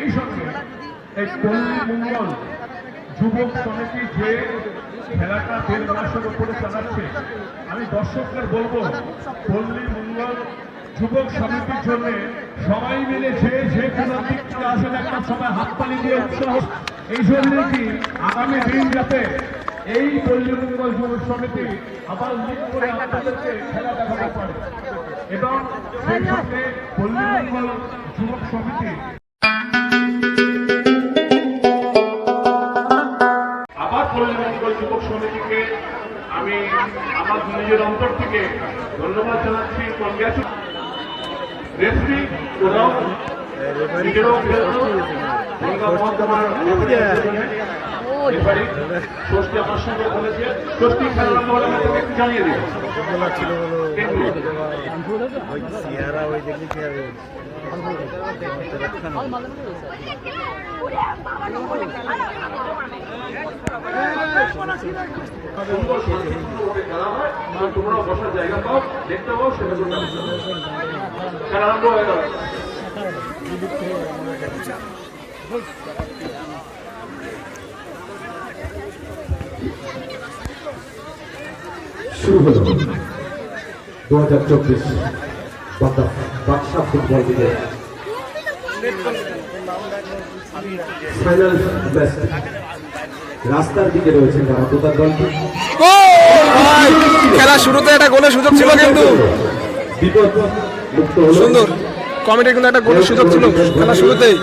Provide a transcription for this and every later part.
এই সঙ্গে এই পল্লী মঙ্গল যুবক সমিতি যে খেলাটা দেড় মাসের উপরে চালাচ্ছে, আমি দর্শকদের বলব, পল্লী মঙ্গল যুবক সমিতির জন্য সবাই মিলে যে যে কোনো দিক থেকে আসলে একটা সবাই হাততালি দিয়ে উৎসাহ এই জন্য কি আগামী দিন যাতে এই পল্লী মঙ্গল যুবক সমিতি আবার লিগ করে আপনাদেরকে খেলা দেখাতে পারে। এবং সেই সঙ্গে পল্লী মঙ্গল যুবক সমিতি যুবক সমিতিকে আমি আমার নিজের অন্তর থেকে ধন্যবাদ জানাচ্ছি কংগ্রেস রেফরি ওরাও নিজেরাও গঙ্গা ষষ্ঠী আমার সঙ্গে বলেছে ষষ্ঠী খেলার নম্বর আমাকে একটু জানিয়ে দিন। বলা ছিল বলো ওই চেহারা ওই দেখলি চেহারা সুন্দর শান্তিপূর্ণভাবে খেলা হয় এবং বসার জায়গা পাও দেখতে পাও সেটা তোমরা খেলা আরম্ভ হয়ে গেল শুরু হলো। দু হাজার চব্বিশ বাদশা ফুটবল লিগে ফাইনাল ম্যাচ রাস্তার দিকে রয়েছে দলটি। খেলা শুরুতে একটা গোলের সুযোগ ছিল কিন্তু। বিপদ মুক্ত হলো। সুন্দর কমিটির কিন্তু একটা গোলের সুযোগ ছিল খেলা শুরুতেই।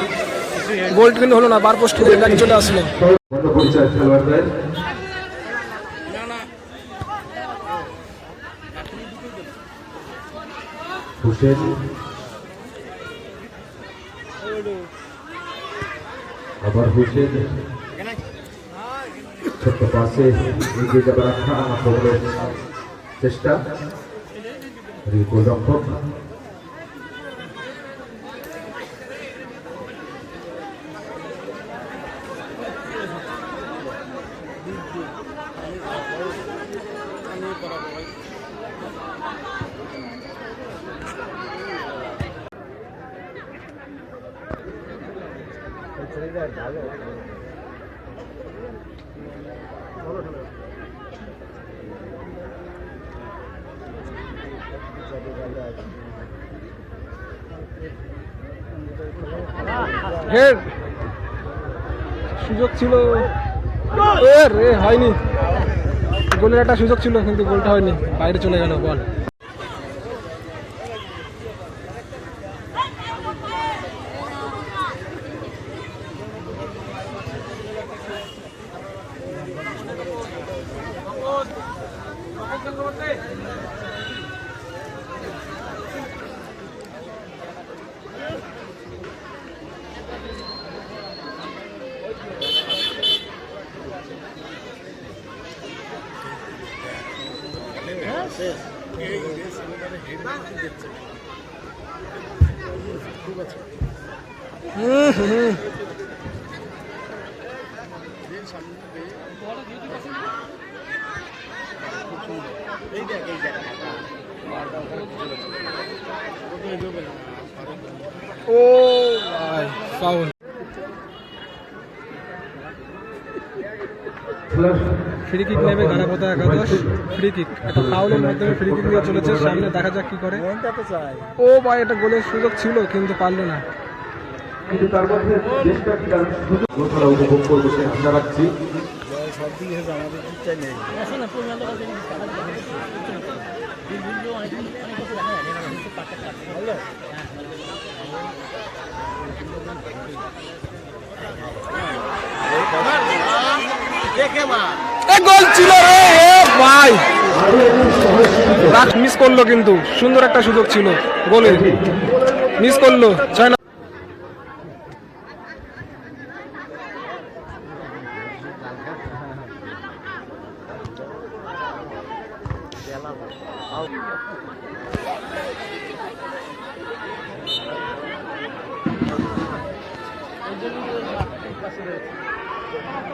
গোল কিন্তু হলো না বার পোস্ট চলে আসলো। পরিচয় খেলোয়াড়দের। হুসেন আবার হুসেন ছোট্ট পাশে এগিয়ে যাবার একটা আক্রমণের চেষ্টা। গোলরক্ষক সুযোগ ছিল। রে, হয়নি। গোলের একটা সুযোগ ছিল, কিন্তু গোলটা হয়নি। বাইরে চলে গেল, বল। ও ফাউল ফ্রি কিক নেবে গানাপোতা একাদশ। ফ্রি কিক একটা ফাউলের মাধ্যমে ফ্রি কিক দিয়ে চলেছে। সামনে দেখা যাক কি করে। ও ভাই এটা গোলের সুযোগ ছিল কিন্তু পারল না। কিন্তু তার মধ্যে চেষ্টা কি আমি সুযোগ খেলা উপভোগ করব সে আশা রাখছি। সব দিকে গোল ছিল রে মিস করল কিন্তু, সুন্দর একটা সুযোগ ছিল গোলে মিস করল, ছয়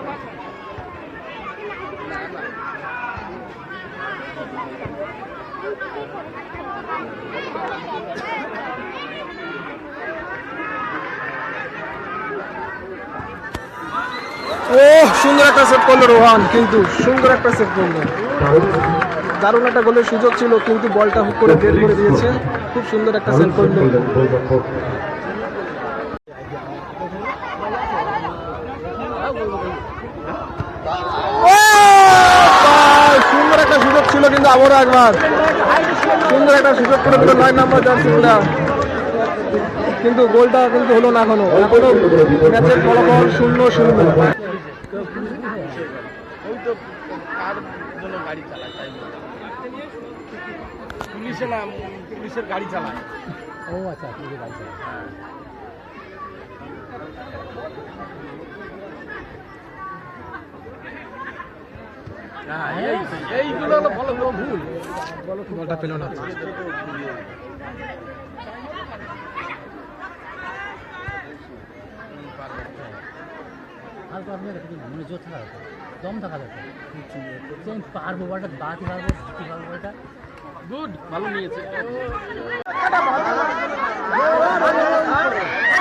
Thank you. ও সুন্দর একটা সেট করল রোহান, কিন্তু সুন্দর একটা সেট করল। দারুণ একটা গোলের সুযোগ ছিল, কিন্তু বলটা হুক করে বের করে দিয়েছে। খুব সুন্দর একটা সেট করল। ছিল কিন্তু আবারও একবার। সুন্দর একটা সুযোগ করে দিল নয় নম্বর জার্সিটা কিন্তু গোলটা কিন্তু হলো না এখনও। এখনও ম্যাচের ফলাফল শূন্য শূন্য। ওই তো কার জন্য গাড়ি চালায়। তাই বলে। পুলিশে না পুলিশের গাড়ি চালায়। ও আচ্ছা গাড়ি চালায় না এই এইগুলো হলো ফলো ভুল বলটা পেল না আর তো আপনি একটা মনে জোর থাকা দরকার দম থাকা দরকার আমি পারব বলটা বাড়াতে পারব শিখতে গুড ভালো নিয়েছে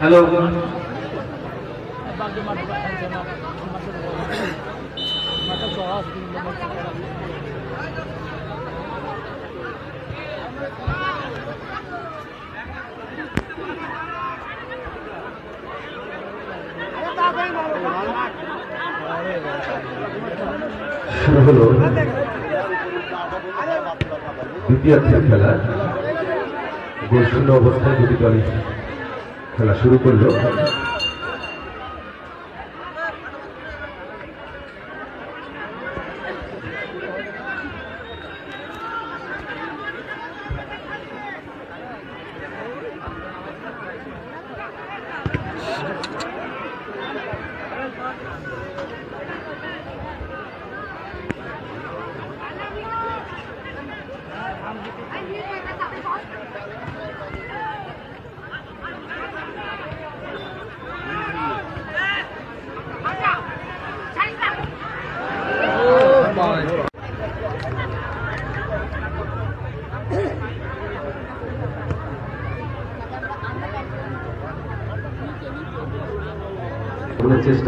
হ্যালো। শুরু হলো দ্বিতীয়ার্ধের খেলা। গোল শূন্য অবস্থায় দুটি দলই খেলা শুরু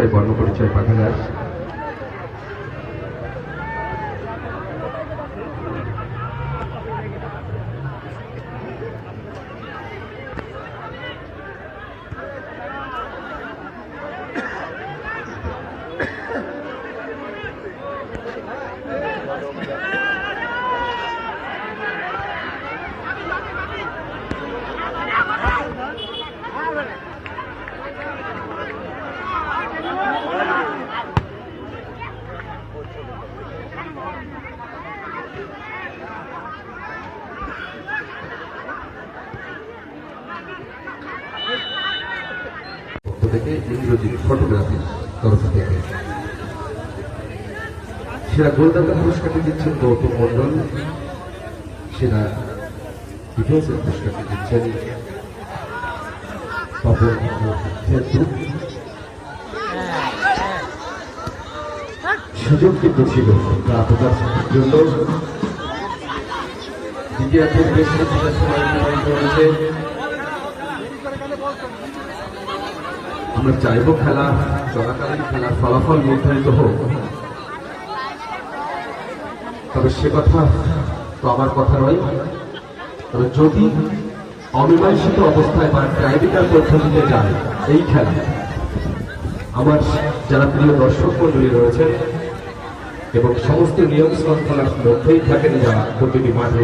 চেষ্টায় বর্ণ পরিচয় পাঠাগার থেকে ইন্দ্রজিৎ ফটোগ্রাফি তরফ থেকে। সেরা গোলদাতা পুরস্কারটি দিচ্ছেন গৌতম মন্ডল সেরা ডিফেন্সের পুরস্কারটি দিচ্ছেন সুযোগ কিন্তু ছিল প্রাপ্তার জন্য। দ্বিতীয়ার্ধের বেশ কিছুটা সময় অতিবাহিত হয়েছে আমরা চাইব খেলা, চলাকালীন খেলার ফলাফল নির্ধারিত হোক। তবে সে কথা তো আমার কথা নয়। তবে যদি অমীমাংসিত অবস্থায় বা ট্রাইবিকার পদ্ধতিতে যায় এই খেলা, আমার যারা প্রিয় দর্শক মন্ডলী রয়েছেন এবং সমস্ত নিয়ম শৃঙ্খলার মধ্যেই থাকেন যারা প্রতিটি মাঠে,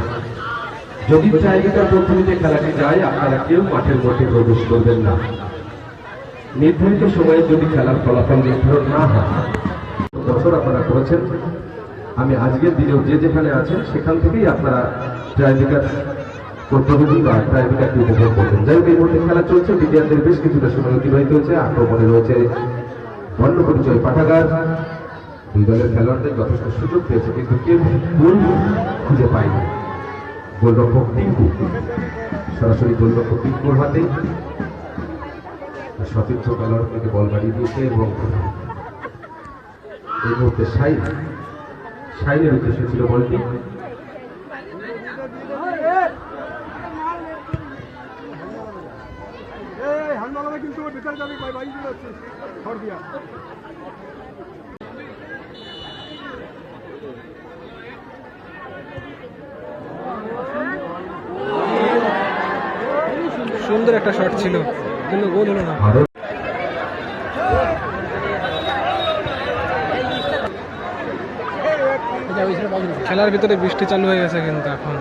যদি ট্রাইবিকার পদ্ধতিতে খেলাটি যায়, আপনারা কেউ মাঠের মধ্যে প্রবেশ করবেন না। নির্ধারিত সময়ে যদি খেলার ফলাফল নির্ধারণ না হয় বছর আপনারা করেছেন। আমি আজকের দিনেও যে যেখানে আছেন, সেখান থেকেই আপনারা ট্রাইবিকার পদ্ধতি বা ট্রাইবিকারটি উপভোগ করবেন। যাই হোক, এই মুহূর্তে খেলা চলছে। বিদ্যার্থীদের বেশ কিছুটা সময় অতিবাহিত হয়েছে। আক্রমণে রয়েছে বর্ণ পরিচয় পাঠাগার। দুই দলের খেলোয়াড়দের যথেষ্ট সুযোগ পেয়েছে, কিন্তু কেউ গোল খুঁজে পায়নি। গোলরক্ষক টিঙ্কু। সরাসরি গোলরক্ষক টিঙ্কুর হাতে সতীর্থ খেলোয়াড় থেকে বল বাড়িয়ে দিয়েছে এবং এই মুহূর্তে সাইন সাইনের উদ্দেশ্য ছিল বলটি। সুন্দর একটা শট ছিল। কিন্তু গোল হলো না। খেলার ভিতরে বৃষ্টি চালু হয়ে গেছে কিন্তু এখন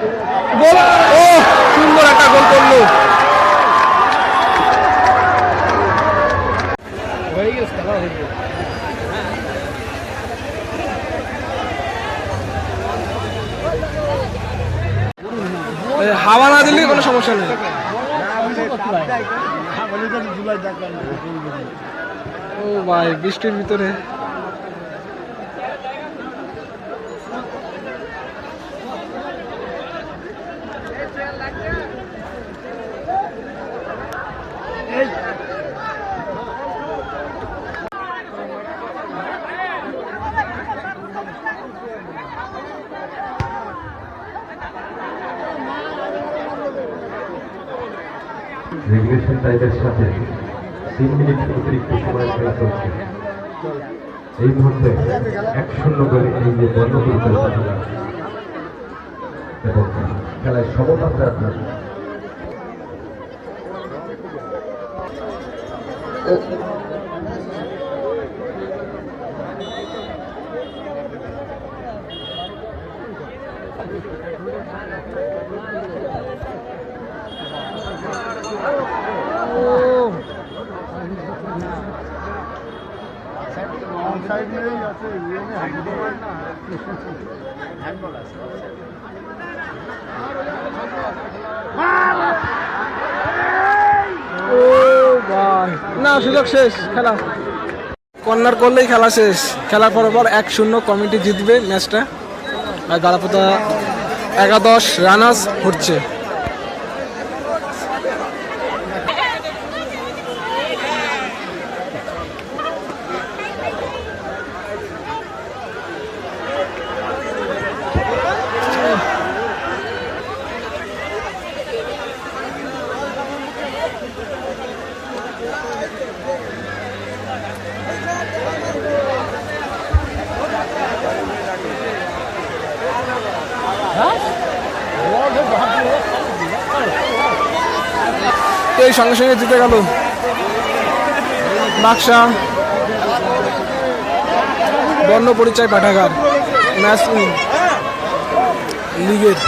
গোল ও সুন্দর একটা গোল করল হাওয়া না দিলে কোনো সমস্যা নেই ও ভাই, বৃষ্টির ভিতরে। রেগুলেশন সাথে তিন মিনিট অতিরিক্ত সময় খেলা চলছে এই মুহূর্তে এক শূন্য করে এই যে বন্ধ পাঠাগার এবং খেলায় সমতা আপনার Thank ভাই না। সুযোগ শেষ, খেলা। কর্নার করলেই খেলা শেষ। খেলার পর পর এক শূন্য কমিটি জিতবে ম্যাচটা। আর গালাপোতা একাদশ, রানার্স হচ্ছে। এই সঙ্গে সঙ্গে জিতে গেল। বাক্সা। বর্ণ পরিচয় পাঠাগার ম্যাচ লিগের।